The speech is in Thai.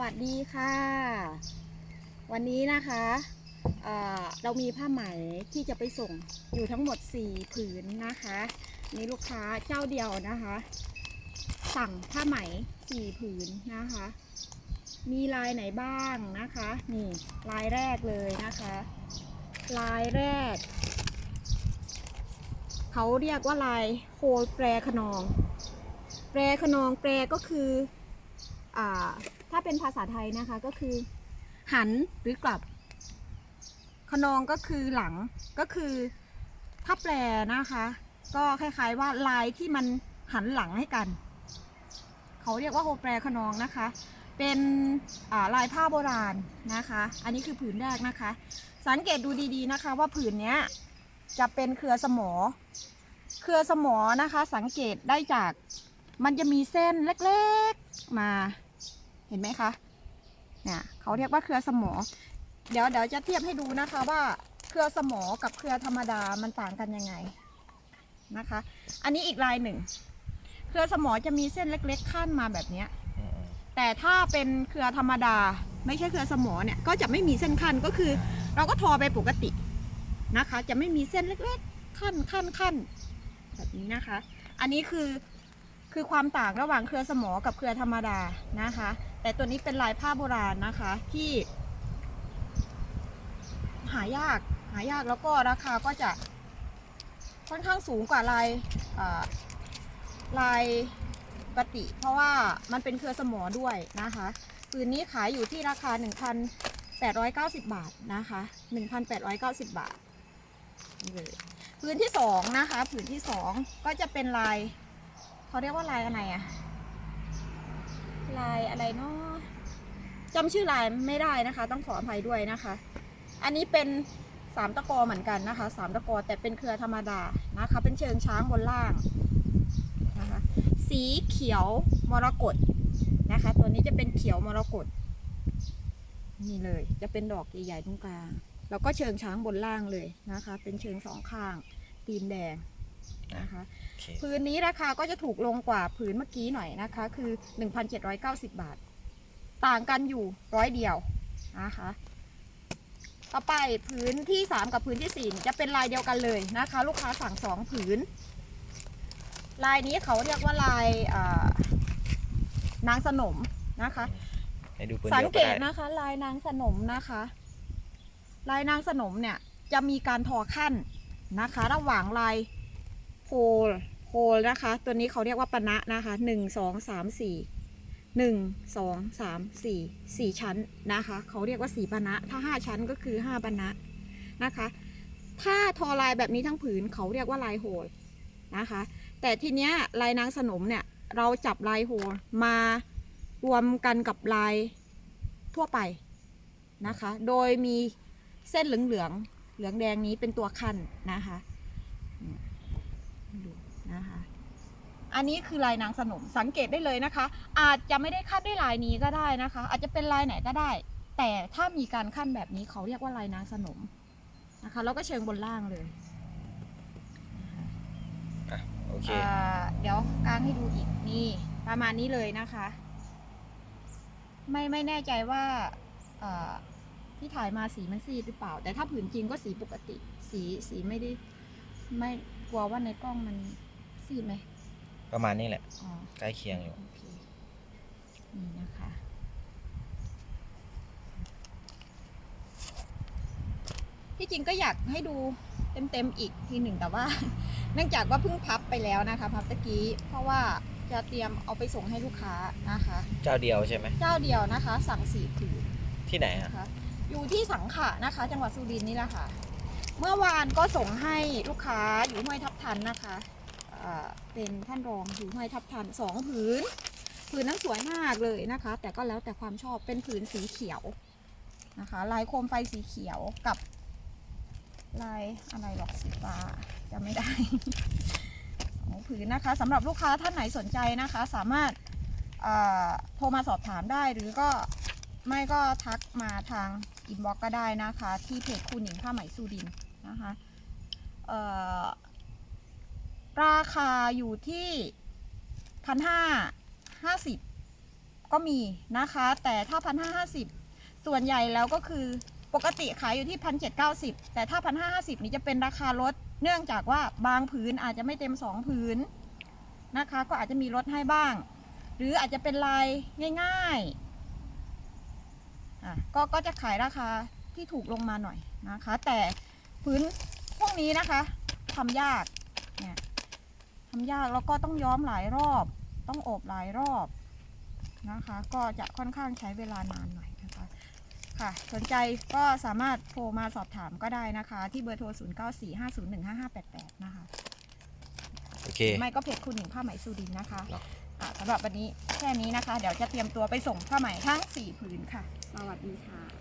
วัสดีค่ะ วันนี้นะคะเเรามีผ้าไหมที่จะไปส่งอยู่ทั้งหมด 4 ผืนนะคะนี่ลูกค้าเจ้าเดียวนะคะ สั่งผ้าไหม 4 ผืนนะคะ มีลายไหนบ้างนะคะนี่ลายแรกเลยนะคะ ลายแรก เขาเรียกว่าลายโฮลแปรขนอง แปรขนองแปรก็คืออ่า ถ้าเป็นภาษาไทยนะคะก็คือ หันหรือกลับ ขนองก็คือหลังก็คือถ้าแปลนะคะ ก็คล้ายๆว่าลายที่มันหันหลังให้กัน เขาเรียกว่าโฮแปรขนองนะคะ เป็นลายผ้าโบราณนะคะ อันนี้คือผืนแรกนะคะ สังเกตดูดีๆนะคะ ว่าผืนเนี้ยจะเป็นเครือสมอ เครือสมอนะคะ สังเกตได้จากมันจะมีเส้นเล็กๆมา เห็นไหมคะเนี่ยเขาเรียกว่าเครือสมอ เดี๋ยวเดี๋ยวจะเทียบให้ดูนะคะว่าเครือสมอ กับเครือธรรมดามันต่างกันยังไงนะคะ อันนี้อีกลายหนึ่ง เครือสมอจะมีเส้นเล็กๆขั้นมาแบบนี้แต่ถ้าเป็นเครือธรรมดา ไม่ใช่เครือสมอเนี่ยก็จะไม่มีเส้นขั้นก็คือ เราก็ทอไปปกตินะคะ จะไม่มีเส้นเล็กๆขั้นขั้นขั้นแบบนี้นะคะ อันนี้คือ คือความต่างระหว่างเครือสมอกับเครือธรรมดานะคะ แต่ตัวนี้เป็นลายผ้าโบราณนะคะ ที่ หายากหายากแล้วก็ราคาก็จะค่อนข้างสูงกว่าลายลายปกติ เพราะว่ามันเป็นเครือสมอด้วยนะคะปืนนี้ขายอยู่ที่ราคา 1,890 บาทนะคะ 1,890 บาทนี่เลยผืนที่สองนะคะ ผืนที่สองก็จะเป็นลาย เขาเรียกว่าลายอะไรอะลายอะไรเนาะจำชื่อลายไม่ได้นะคะ ต้องขออภัยด้วยนะคะ อันนี้เป็นสามตะกอเหมือนกันนะคะสามตะกอแต่เป็นเครือธรรมดานะคะ เป็นเชิงช้างบนล่างนะคะ สีเขียวมรกตนะคะ ตัวนี้จะเป็นเขียวมรกตนี่เลย จะเป็นดอกใหญ่ๆตรงกลาง แล้วก็เชิงช้างบนล่างเลยนะคะ เป็นเชิงสองข้างตีนแดง นะคะโอเคพื้นนี้ราคาก็จะถูกลงกว่าพื้นเมื่อกี้หน่อยนะคะ คือ 1,790 บาท ต่างกันอยู่ร้อยเดียวนะคะ ต่อไปพื้นที่ 3 กับพื้นที่4เนี่ยจะเป็นลายเดียวกันเลยนะคะ ลูกค้าสั่ง2ผืน ลายนี้เขาเรียกว่าลายอ่านางสนมนะคะ ให้ดูปืนสัเดีงยวเกก็ตได้นะคะ ลายนางสนมนะคะ ลายนางสนมเนี่ยจะมีการทอขั้นนะคะ ระหว่างลาย โพลโพลนะคะ ตัวนี้เขาเรียกว่าปณะนะคะหนึ่งสองสามสี่หนึ่งสองสามสี่สี่ชั้นนะคะเขาเรียกว่าสี่ปณะถ้าห้าชั้นก็คือห้าปณะนะคะ ถ้าทอลายแบบนี้ทั้งผืนเขาเรียกว่าลายโฮลนะคะ แต่ทีเนี้ยลายนางสนมเนี่ยเราจับลายโฮลมารวมกันกับลายทั่วไปนะคะ โดยมีเส้นเหลืองเหลืองๆเหลืองแดงนี้เป็นตัวคันนะคะ นะคะ อันนี้คือลายนางสนมสังเกตได้เลยนะคะ อาจจะไม่ได้คัดด้วยลายนี้ก็ได้นะคะ อาจจะเป็นลายไหนก็ได้ แต่ถ้ามีการขั้นแบบนี้เขาเรียกว่าลายนางสนมนะคะ แล้วก็เชิงบนล่างเลยอะโอเค อ่าเดี๋ยวกางให้ดูอีกนี่ประมาณนี้เลยนะคะ ไม่ไม่แน่ใจว่าเอ่อที่ถ่ายมาสีมันซีดหรือเปล่า แต่ถ้าผืนจริงก็สีปกติ สีสีไม่ได้ไม่กลัวว่าในกล้องมัน ซีดไหมประมาณนี้แหละ อ๋อใกล้เคียงอยู่ โอเคนี่นะคะ ที่จริงก็อยากให้ดูเต็มๆอีกทีหนึ่งแต่ว่า เนื่องจากว่าเพิ่งพับไปแล้วนะคะ พับตะกี้ เพราะว่าจะเตรียมเอาไปส่งให้ลูกค้านะคะ เจ้าเดียวใช่ไหม เจ้าเดียวนะคะ สั่งสี่ผืน ที่ไหนอะนะคะอยู่ที่สังขะนะคะ จังหวัดสุรินทร์นี่แหละค่ะ เมื่อวานก็ส่งให้ลูกค้าอยู่ห้วยทับทันนะคะอ่า เป็นท่านรองอยู่ห้วยทับทันสองผืนผืนนั้นสวยมากเลยนะคะ แต่ก็แล้วแต่ความชอบเป็นผืนสีเขียวนะคะ ลายโคมไฟสีเขียวกับ ลายอะไรหรอกสีฟ้าจำไม่ได้สองผืนนะคะสำหรับลูกค้าท่านไหนสนใจนะคะ สามารถโทรมาสอบถามได้หรือก็ไม่ก็ทักมาทางอินบ็อกก็ได้นะคะ ที่เพจคุณหญิงผ้าไหมสุดินนะคะ เอ่อ ราคาอยู่ที่พันห้าห้าสิบก็มีนะคะ แต่ถ้าพันห้าห้าสิบส่วนใหญ่แล้วก็คือปกติขายอยู่ที่พันเจ็ดเก้าสิบแต่ถ้าพันห้าห้าสิบนี้จะเป็นราคาลด เนื่องจากว่าบางผืนอาจจะไม่เต็มสองผืนนะคะ ก็อาจจะมีลดให้บ้าง หรืออาจจะเป็นลายง่ายๆอะก็ก็จะขายราคาที่ถูกลงมาหน่อยนะคะ แต่ผืนพวกนี้นะคะทำยากเนี่ย ทำยากแล้วก็ต้องย้อมหลายรอบ ต้องอบหลายรอบนะคะ ก็จะค่อนข้างใช้เวลานานหน่อยนะคะค่ะสนใจก็สามารถโทรมาสอบถามก็ได้นะคะ ที่เบอร์โทร 0 9 4 5 0 1 5 5 8 8 นะคะโอเค ไม่ก็เพจคุณหญิงผ้าไหมสุดินทร์นะคะหรออะสำหรับวันนี้แค่นี้นะคะ เดี๋ยวจะเตรียมตัวไปส่งผ้าไหมทั้ง 4 ผืนค่ะ สวัสดีค่ะ